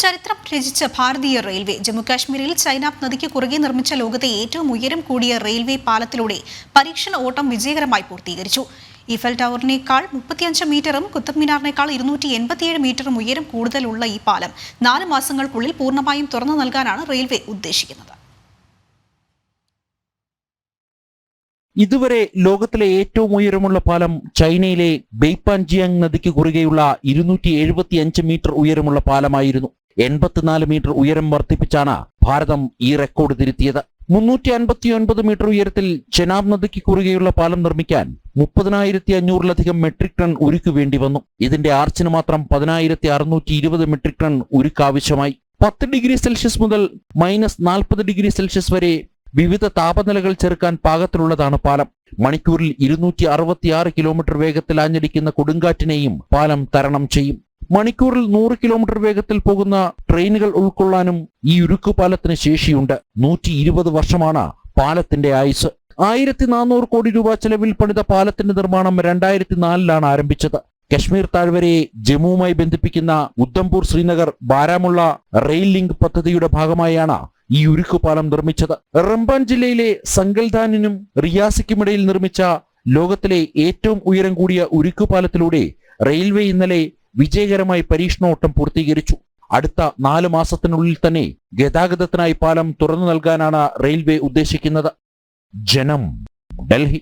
ചരിത്രം രചിച്ച ഭാരതീയ റെയിൽവേ. ജമ്മുകാശ്മീരിൽ ചൈനാബ് നദിക്ക് കുറുകെ നിർമ്മിച്ച ലോകത്തെ ഏറ്റവും ഉയരം കൂടിയ റെയിൽവേ പാലത്തിലൂടെ പരീക്ഷണ ഓട്ടം വിജയകരമായി പൂർത്തീകരിച്ചു. ഇഫൽ ടവറിനേക്കാൾ മുപ്പത്തിയഞ്ച് മീറ്ററും കുത്തബ് മിനാറിനേക്കാൾ ഇരുന്നൂറ്റി എൺപത്തിയേഴ് മീറ്ററും ഉയരം കൂടുതലുള്ള ഈ പാലം നാല് മാസങ്ങൾക്കുള്ളിൽ പൂർണമായും തുറന്നു നൽകാനാണ് റെയിൽവേ ഉദ്ദേശിക്കുന്നത്. ഇതുവരെ ലോകത്തിലെ ഏറ്റവും ഉയരമുള്ള പാലം ചൈനയിലെ ബെയ്പാൻജിയാങ് നദിക്ക് കുറുകെയുള്ള ഇരുന്നൂറ്റി എഴുപത്തി അഞ്ച് മീറ്റർ ഉയരമുള്ള പാലമായിരുന്നു. എൺപത്തിനാല് മീറ്റർ ഉയരം വർദ്ധിപ്പിച്ചാണ് ഭാരതം ഈ റെക്കോർഡ് തിരുത്തിയത്. മുന്നൂറ്റി അൻപത്തി ഒൻപത് മീറ്റർ ഉയരത്തിൽ ചെനാബ് നദിക്ക് കുറുകെയുള്ള പാലം നിർമ്മിക്കാൻ മുപ്പതിനായിരത്തി അഞ്ഞൂറിലധികം മെട്രിക് ടൺ ഉരുക്ക് വേണ്ടി വന്നു. ഇതിന്റെ ആർച്ചിന് മാത്രം പതിനായിരത്തി അറുന്നൂറ്റി ഇരുപത് മെട്രിക് ടൺ ഉരുക്ക് ആവശ്യമായി. പത്ത് ഡിഗ്രി സെൽഷ്യസ് മുതൽ മൈനസ് നാൽപ്പത് ഡിഗ്രി സെൽഷ്യസ് വരെ വിവിധ താപനിലകൾ ചെറുക്കാൻ പാകത്തിലുള്ളതാണ് പാലം. മണിക്കൂറിൽ ഇരുന്നൂറ്റി കിലോമീറ്റർ വേഗത്തിൽ ആഞ്ഞടിക്കുന്ന കൊടുങ്കാറ്റിനെയും പാലം തരണം ചെയ്യും. മണിക്കൂറിൽ നൂറ് കിലോമീറ്റർ വേഗത്തിൽ പോകുന്ന ട്രെയിനുകൾ ഉൾക്കൊള്ളാനും ഈ ഉരുക്കു പാലത്തിന് ശേഷിയുണ്ട്. നൂറ്റി ഇരുപത് വർഷമാണ് പാലത്തിന്റെ ആയുസ്. ആയിരത്തി നാനൂറ് കോടി രൂപ ചെലവിൽ പണിത പാലത്തിന്റെ നിർമ്മാണം രണ്ടായിരത്തി നാലിലാണ് ആരംഭിച്ചത്. കശ്മീർ താഴ്വരയെ ജമ്മുവുമായി ബന്ധിപ്പിക്കുന്ന ഉദ്ധംപൂർ ശ്രീനഗർ ബാരാമുള്ള റെയിൽ ലിങ്ക് പദ്ധതിയുടെ ഭാഗമായാണ് ഈ ഉരുക്കു പാലം നിർമ്മിച്ചത്. റംബാൻ ജില്ലയിലെ സങ്കൽദാനിനും റിയാസിക്കുമിടയിൽ നിർമ്മിച്ച ലോകത്തിലെ ഏറ്റവും ഉയരം കൂടിയ ഉരുക്കു പാലത്തിലൂടെ റെയിൽവേ ഇന്നലെ വിജയകരമായി പരീക്ഷണോട്ടം പൂർത്തീകരിച്ചു. അടുത്ത നാല് മാസത്തിനുള്ളിൽ തന്നെ ഗതാഗതത്തിനായി പാലം തുറന്നു നൽകാനാണ് റെയിൽവേ ഉദ്ദേശിക്കുന്നത്. ജനം ഡൽഹി.